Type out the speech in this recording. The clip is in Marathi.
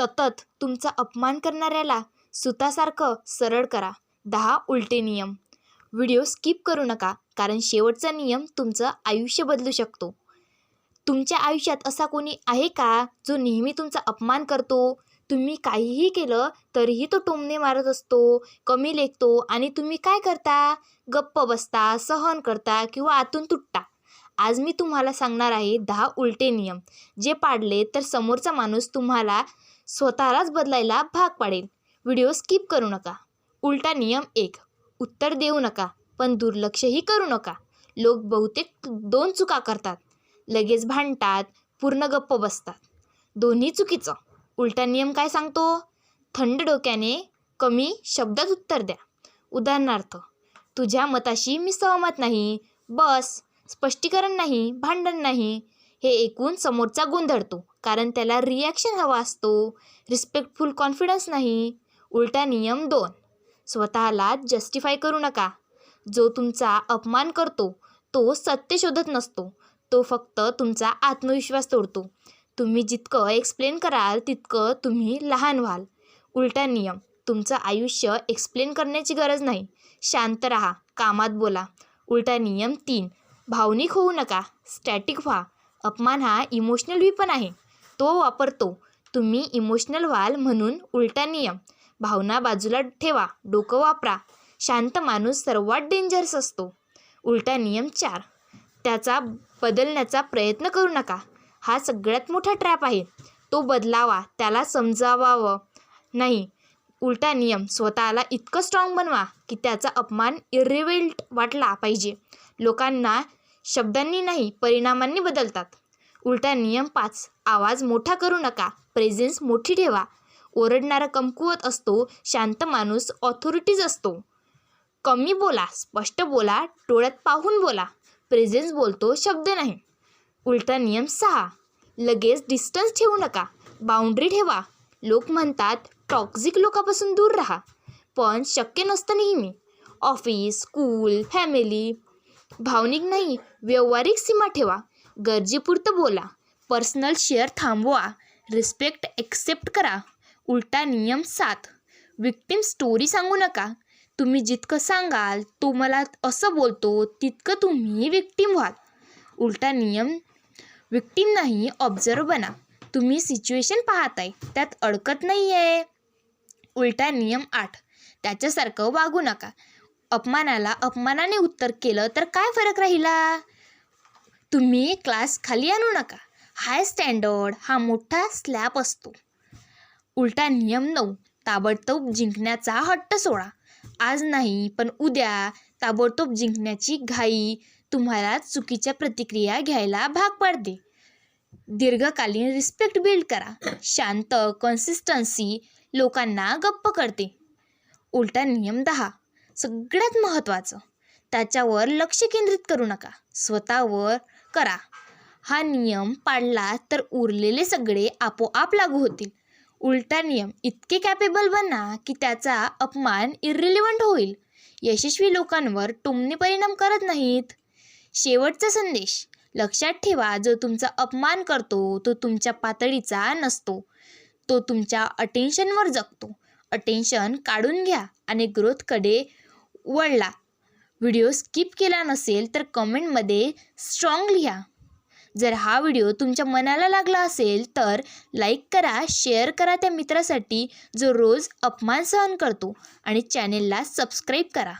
सतत तुमचा अपमान करणाऱ्याला सुतासारखं सरळ करा. दहा उलटे नियम. व्हिडिओ स्किप करू नका कारण शेवटचा नियम तुमचं आयुष्य बदलू शकतो. तुमच्या आयुष्यात असा कोणी आहे का जो नेहमी तुमचा अपमान करतो? तुम्ही काहीही केलं तरीही तो टोमणे मारत असतो कमी लेखतो आणि तुम्ही काय करता? गप्प बसता सहन करता किंवा आतून तुटता. आज मी तुम्हाला सांगणार आहे दहा उलटे नियम. जे पाडले तर समोरचा माणूस तुम्हाला स्वतःलाच बदलायला भाग पाडेल व्हिडिओ स्किप करू नका. उलटा नियम एक. उत्तर देऊ नका पण दुर्लक्षही करू नका. लोक बहुतेक दोन चुका करतात. लगेच भांडतात पूर्ण गप्प बसतात. दोन्ही चुकीचं. उलटा नियम काय सांगतो? थंड डोक्याने कमी शब्दात उत्तर द्या. उदाहरणार्थ तुझ्या मताशी मी सहमत नाही. बस. स्पष्टीकरण नाही. भांडण नाही. हे ऐकून समोरचा गोंधळतो कारण त्याला रिॲक्शन हवा असतो. रिस्पेक्टफुल कॉन्फिडन्स नाही. उलटा नियम दोन. स्वतःला जस्टिफाय करू नका. जो तुमचा अपमान करतो तो सत्य शोधत नसतो. तो फक्त तुमचा आत्मविश्वास तोडतो. तुम्ही जितकं एक्सप्लेन कराल तितकं तुम्ही लहान व्हाल. उलटा नियम. तुमचं आयुष्य एक्सप्लेन करण्याची गरज नाही. शांत राहा. कामात बोला. उलटा नियम तीन. भावनिक होऊ नका. स्टॅटिक व्हा. अपमान हा इमोशनल पण आहे. तो वापरतो. तुम्ही इमोशनल व्हाल म्हणून उलटा नियम. भावना बाजूला ठेवा. डोकं वापरा. शांत माणूस सर्वात डेंजरस असतो. उलटा नियम चार. त्याचा बदलण्याचा प्रयत्न करू नका. हा सगळ्यात मोठा ट्रॅप आहे. तो बदलावा. त्याला समजावावं. नाही. उलटा नियम. स्वतःला इतकं स्ट्रॉंग बनवा की त्याचा अपमान इरिवेल्ट वाटला पाहिजे. लोकांना शब्दांनी नाही परिणामांनी बदलतात. उलटा नियम पाच आवाज मोठा करू नका प्रेझेन्स मोठी ठेवा. ओरडणारा कमकुवत असतो शांत माणूस ऑथॉरिटीज असतो. कमी बोला स्पष्ट बोला डोळ्यात पाहून बोला. प्रेझेन्स बोलतो शब्द नाही. उलटा नियम सहा लगेच डिस्टन्स ठेवू नका बाउंड्री ठेवा. लोक म्हणतात टॉक्झिक लोकापासून दूर राहा. पण शक्य नसतं नेहमी. ऑफिस स्कूल फॅमिली भावनिक नाही व्यावहारिक सीमा ठेवा. गरजेपुरतं बोला. पर्सनल शेअर थांबवा. रिस्पेक्ट एक्सेप्ट करा. उलटा नियम सात. विक्टीम स्टोरी सांगू नका. तुम्ही जितकं सांगाल तो मला असं बोलतो तितकं तुम्ही विक्टीम व्हाल. उलटा नियम विक्टीम नाही ऑब्झर्व बना. तुम्ही सिच्युएशन पाहताय त्यात अडकत नाही आहे उलटा नियम आठ. त्याच्यासारखं वागू नका. अपमानाला अपमानाने उत्तर केलं तर काय फरक राहिला? तुम्ही क्लास खाली आणू नका. हाय स्टँडर्ड हा मोठा स्लॅब असतो. उलटा नियम नऊ ताबडतोब जिंकण्याचा हट्ट सोडा. आज नाही पण उद्या ताबडतोब जिंकण्याची घाई तुम्हाला चुकीच्या प्रतिक्रिया घ्यायला भाग पाडते. दीर्घकालीन रिस्पेक्ट बिल्ड करा. शांत कन्सिस्टन्सी लोकांना गप्प करते. उलटा नियम दहा सगळ्यात महत्त्वाचं. त्याच्यावर लक्ष केंद्रित करू नका. स्वतःवर करा. हा नियम पाळला तर उरलेले सगळे आपोआप लागू होतील. उलटा नियम इतके कॅपेबल बना की त्याचा अपमान इरिलिव्हंट होईल. यशस्वी लोकांवर टोमने परिणाम करत नाहीत. शेवटचा संदेश. लक्षात ठेवा जो तुमचा अपमान करतो तो तुमच्या पातळीचा नसतो. तो तुमच्या अटेन्शनवर जगतो. अटेन्शन काढून घ्या आणि ग्रोथकडे वळला. व्हिडिओ स्किप केला नसेल तर कमेंटमध्ये स्ट्रॉंग लिहा. जर हा व्हिडिओ तुमच्या मनाला लागला असेल तर लाईक करा शेअर करा त्या मित्रासाठी जो रोज अपमान सहन करतो. आणि चॅनेलला सबस्क्राईब करा.